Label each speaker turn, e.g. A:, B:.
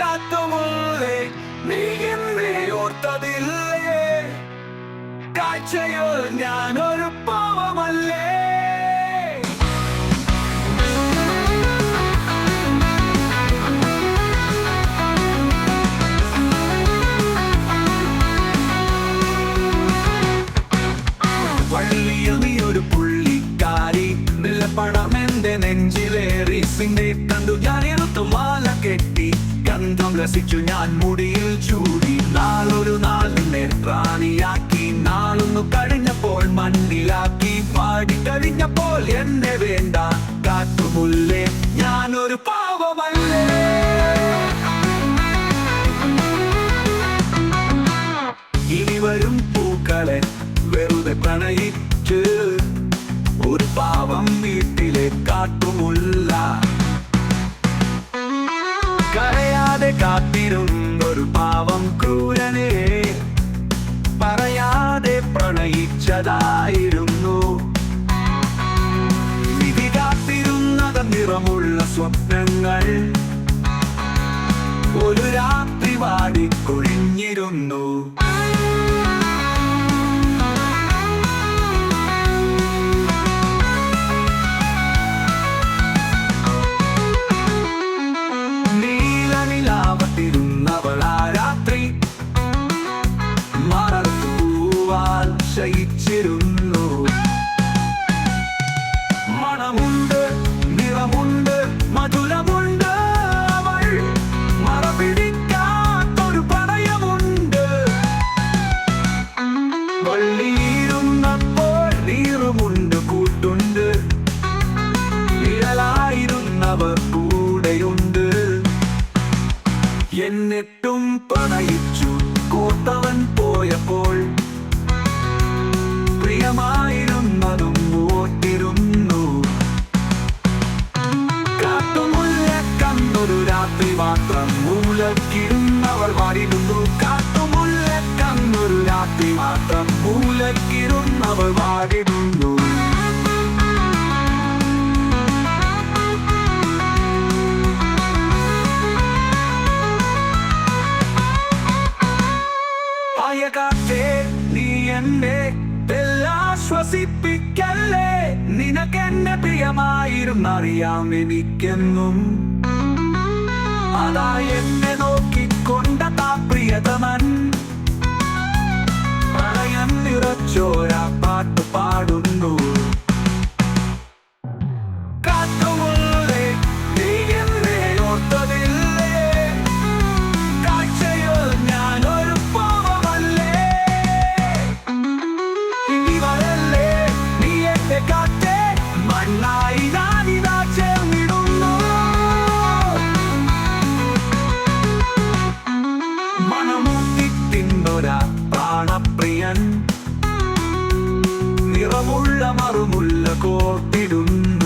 A: കാത്തുമുള്ളേ നീ എന്നെ ഓർത്തതില്ലേ? കാഴ്ചയോ ഞാനൊരു പാവമല്ലേ? ഞാൻ മാല കെട്ടി ഗന്ധം രസിച്ചു ഞാൻ മുടിയിൽ ചൂടി. നാളൊരു നാൾ നിന്നെ റാണിയാക്കി നാളൊന്നു കഴിഞ്ഞപ്പോൾ മണ്ണിലാക്കി പാടി കഴിഞ്ഞപ്പോൾ എന്നെ വേണ്ട കാട്ടുമുല്ലേ ഞാനൊരു പാവമല്ലേ? ഇനി വരും പൂക്കളെ വെറുതെ പ്രണയിച്ച് ഒരു പാവം വീട്ടിലെ കാട്ടുമുല്ല കാത്തിരുന്നൊരു പാവം ക്രൂരനെ. പറയാതെ പ്രണയിച്ചതായിരുന്നു. വിധി കാത്തിരുന്നത് നിറമുള്ള സ്വപ്നങ്ങൾ. ഒരു രാത്രി വാടിക്കൊഴിഞ്ഞിരുന്നു. എന്നിട്ടും പണയിച്ചു കോത്തവൻ പോയപ്പോൾ പ്രിയമായിരുന്നതും ഓട്ടിരുന്നു കാട്ടുമുല്ല കണ്ടൊരു രാത്രി മാത്രം മൂലക്കിരുന്നവൾ വാടിരുന്നു കാട്ടുമുല്ല കണ്ടൊരു രാത്രി മാത്രം മൂലക്കിരുന്നവൾ വാടിയിരുന്നു എന്നെ ശ്വസിപ്പിക്കല്ലേ നിനക്കെന്നെ പ്രിയമായിരുന്നറിയാം എനിക്കെന്നും. അതാ എന്നെ നോക്കിക്കൊണ്ട താ പ്രിയതമൻ. പ്രളയം നിറച്ചോരാ പാട്ട് പാടുന്നു. പ്രാണപ്രിയൻ. നിറമുള്ള മറുമുള്ള കോട്ടിടുന്നു